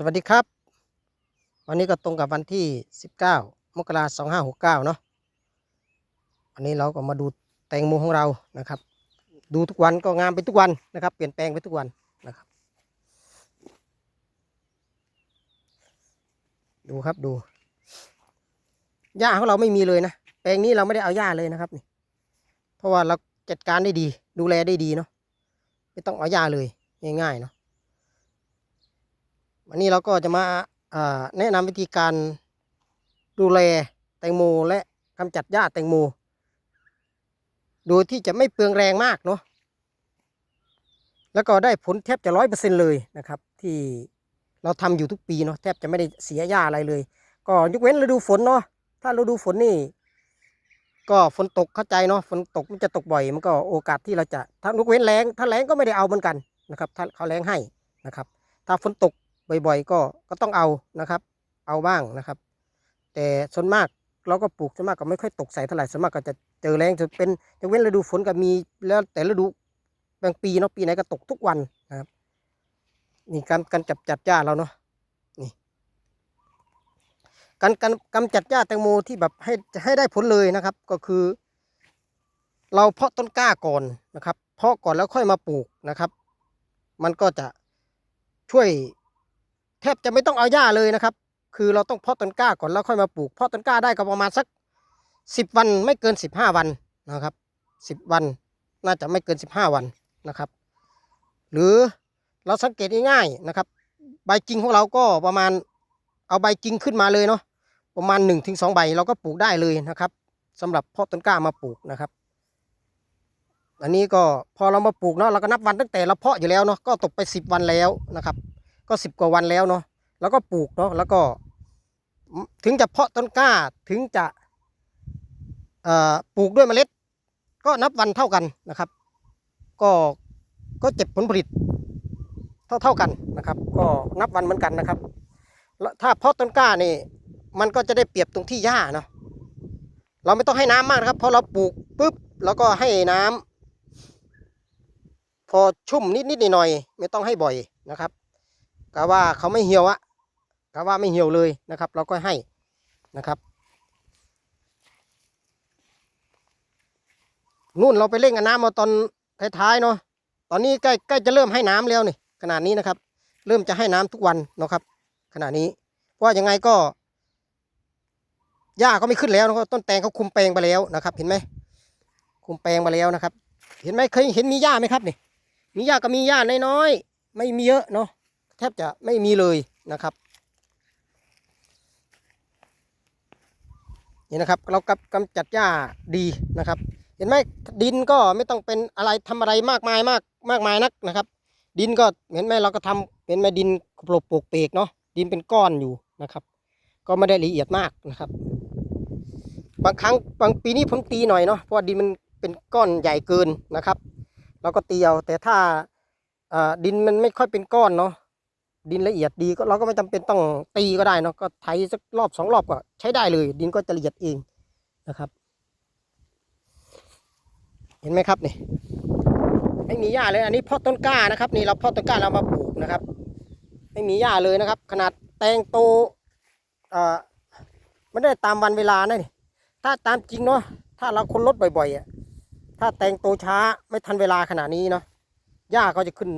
สวัสดีครับ วันนี้ก็ตรงกับวันที่ 19 มกราคม2569เนาะวันนี้เราก็มาดูแตงโมของเรานะครับ ดูทุกวันก็งามไปทุกวันนะครับ เปลี่ยนแปลงไปทุกวันนะครับ ดูครับดูหญ้าของเราไม่มีเลยนะแปลงนี้เราไม่ได้เอาหญ้าเลยนะครับนี่เพราะว่าเราจัดการได้ดี ดูแลได้ดีเนาะไม่ต้องเอาหญ้าเลยง่ายๆเนาะ วันนี้เราก็จะมาแนะนำวิธีการดูแลแตงโมและกำจัดหญ้าแตงโม โดยที่จะไม่เปลืองแรงมากเนาะ แล้วก็ได้ผลแทบจะร้อยเปอร์เซ็นเลยนะครับ ที่เราทำอยู่ทุกปีเนาะแทบจะไม่ได้เสียหญ้าอะไรเลย ก็ยกเว้นฤดูฝนเนาะ ถ้าฤดูฝนนี่ ก็ฝนตกเข้าใจเนาะ ฝนตกมันจะตกบ่อย มันก็โอกาสที่เราจะถ้ายกเว้นแรงถ้าแรงก็ไม่ได้เอาเหมือนกันนะครับ ถ้าเขาแรงให้นะครับ ถ้าฝนตก บ่อยๆ ก็ก็ต้องเอานะครับ เอาบ้างนะครับ แต่ส่วนมากเราก็ปลูกส่วนมากก็ไม่ค่อยตกใส่เท่าไหร่ส่วนมากก็จะเจอแรงจะเป็นจะเว้นฤดูฝนก็มีแล้วแต่ฤดูบางปีเนาะปีไหนก็ตกทุกวันนะครับนี่การการจับจัดหญ้าเราเนาะนี่การการกำจัดหญ้าแตงโมที่แบบให้ให้ได้ผลเลยนะครับ ก็คือ เราเพาะต้นกล้าก่อนนะครับ เพาะก่อนแล้วค่อยมาปลูกนะครับ มันก็จะช่วย แทบจะไม่ต้องเอาหญ้าเลยนะครับ คือเราต้องเพาะต้นกล้าก่อนแล้วค่อยมาปลูก เพาะต้นกล้าได้ก็ประมาณสักสิบวันไม่เกินสิบห้าวันนะครับสิบวันน่าจะไม่เกินสิบห้าวันนะครับ หรือเราสังเกตง่ายๆนะครับ ใบจริงของเราก็ประมาณเอาใบจริงขึ้นมาเลยเนาะประมาณหนึ่งถึงสองใบเราก็ปลูกได้เลยนะครับสำหรับเพาะต้นกล้ามาปลูกนะครับ อันนี้ก็พอเรามาปลูกเนาะเราก็นับวันตั้งแต่เราเพาะอยู่แล้วเนาะก็ตกไปสิบวันแล้วนะครับ ก็สิบกว่าวันแล้วเนาะแล้วก็ปลูกเนาะแล้วก็ถึงจะเพาะต้นกล้าถึงจะปลูกด้วยเมล็ด ก็นับวันเท่ากันนะครับ ก็ก็เจ็บผลผลิตเท่าเท่ากันนะครับ ก็นับวันเหมือนกันนะครับแล้วถ้าเพาะต้นกล้านี่มันก็จะได้เปรียบตรงที่หญ้าเนาะเราไม่ต้องให้น้ำมากนะครับพอเราปลูกปุ๊บเราก็ให้น้ำพอชุ่มนิดนิดหน่อยๆไม่ต้องให้บ่อยนะครับ กะว่าเขาไม่เหี่ยวอะกะว่าไม่เหี่ยวเลยนะครับ เราก็ให้นะครับนู่นเราไปเล่นกับน้ำมาตอนท้ายๆเนาะตอนนี้ใกล้ใกล้จะเริ่มให้น้ำแล้วนี่ขนาดนี้นะครับ เริ่มจะให้น้ำทุกวันเนาะครับ ขณะนี้ เพราะว่ายังไงก็หญ้าก็ไม่ขึ้นแล้วนะครับต้นแตงเขาคุมแปลงไปแล้วนะครับ เห็นไหมคุมแปลงไปแล้วนะครับ เห็นไหมเคยเห็นมีหญ้าไหมครับนี่มีหญ้าก็มีหญ้าน้อยๆไม่มีเยอะเนาะ แทบจะไม่มีเลยนะครับนี่นะครับ เรากำกำจัดหญ้าดีนะครับ เห็นไหมดินก็ไม่ต้องเป็นอะไรทำอะไรมากมายมากมากมายนักนะครับ ดินก็เห็นไหมเราก็ทำเห็นไหมดินปลกปลูกเปกเนาะดินเป็นก้อนอยู่นะครับ ก็ไม่ได้ละเอียดมากนะครับ บางครั้งบางปีนี้ผมตีหน่อยเนาะเพราะว่าดินมันเป็นก้อนใหญ่เกินนะครับ เราก็ตีเอาแต่ถ้าดินมันไม่ค่อยเป็นก้อนเนาะ ดินละเอียดดีก็เราก็ไม่จำเป็นต้องตีก็ได้เนาะก็ไถสักรอบสองรอบก็ใช้ได้เลย ดินก็จะละเอียดเองนะครับ เห็นไหมครับนี่ไม่มีหญ้าเลยอันนี้เพาะต้นกล้านะครับ นี่เราเพาะต้นกล้าเรามาปลูกนะครับ ไม่มีหญ้าเลยนะครับ ขนาดแตงโตเอ่อไม่ได้ตามวันเวลานะนี่ถ้าตามจริงเนาะถ้าเราคนรถบ่อยๆอะถ้าแตงโตช้าไม่ทันเวลาขนาดนี้เนาะหญ้าก็จะขึ้น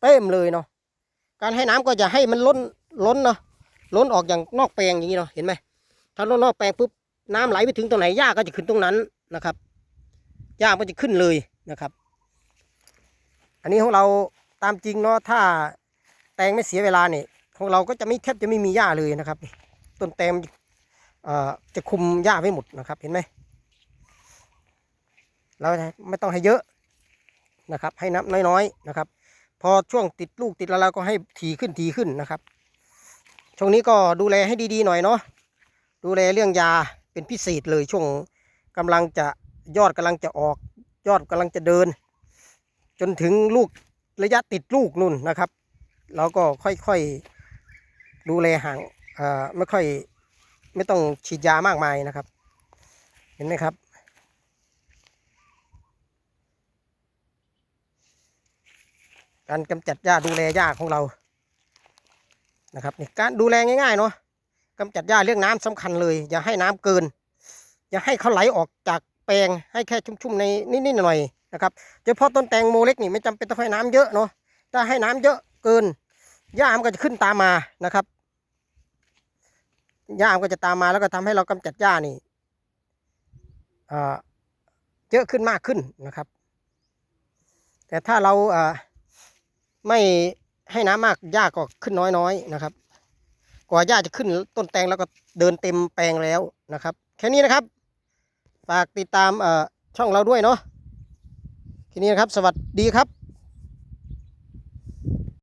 เต็มเลยเนาะการให้น้ำก็จะให้มันล้นล้นเนาะล้นออกอย่างนอกแปลงอย่างนี้เนาะเห็นไหมถ้าล้นนอกแปลงปุ๊บน้ำไหลไปถึงตรงไหนหญ้าก็จะขึ้นตรงนั้นนะครับหญ้าก็จะขึ้นเลยนะครับ อันนี้ของเราตามจริงเนาะถ้าแตงไม่เสียเวลาเนี่ยของเราก็จะไม่แทบจะไม่มีหญ้าเลยนะครับต้นแตงมันเอ่อจะคุมหญ้าไว้หมดนะครับ เห็นไหมเราไม่ต้องให้เยอะ นะครับ ให้น้ำน้อยๆนะครับ พอช่วงติดลูกติดแล้วเราก็ให้ถี่ขึ้นถี่ขึ้นนะครับ ช่วงนี้ก็ดูแลให้ดีๆหน่อยเนาะดูแลเรื่องยาเป็นพิเศษเลยช่วงกำลังจะยอดกำลังจะออก ยอดกำลังจะเดิน จนถึงลูกระยะติดลูกนุ่นนะครับเราก็ค่อยๆดูแลห่างเออไม่ค่อยไม่ต้องฉีดยามากมายนะครับ เห็นไหมครับ การกำจัดหญ้าดูแลหญ้าของเรานะครับนี่การดูแลง่ายๆเนาะกำจัดหญ้าเรื่องน้ำสำคัญเลย อย่าให้น้ำเกิน อย่าให้เขาไหลออกจากแปลงให้แค่ชุ่มๆในนิดๆหน่อยๆนะครับเฉพาะต้นแตงโมเล็กนี่ไม่จำเป็นต้องให้น้ำเยอะเนาะถ้าให้น้ำเยอะเกินหญ้ามันก็จะขึ้นตามมานะครับหญ้ามันก็จะตามมาแล้วก็ทำให้เรากำจัดหญ้านี่เยอะขึ้นมากขึ้นนะครับ แต่ถ้าเราอ่า ไม่ให้น้ำมากหญ้าก็ขึ้นน้อยๆนะครับ กว่าหญ้าจะขึ้นต้นแตงแล้วก็เดินเต็มแปลงแล้วนะครับ แค่นี้นะครับ ฝากติดตามช่องเราด้วยเนาะแค่นี้นะครับ สวัสดีครับ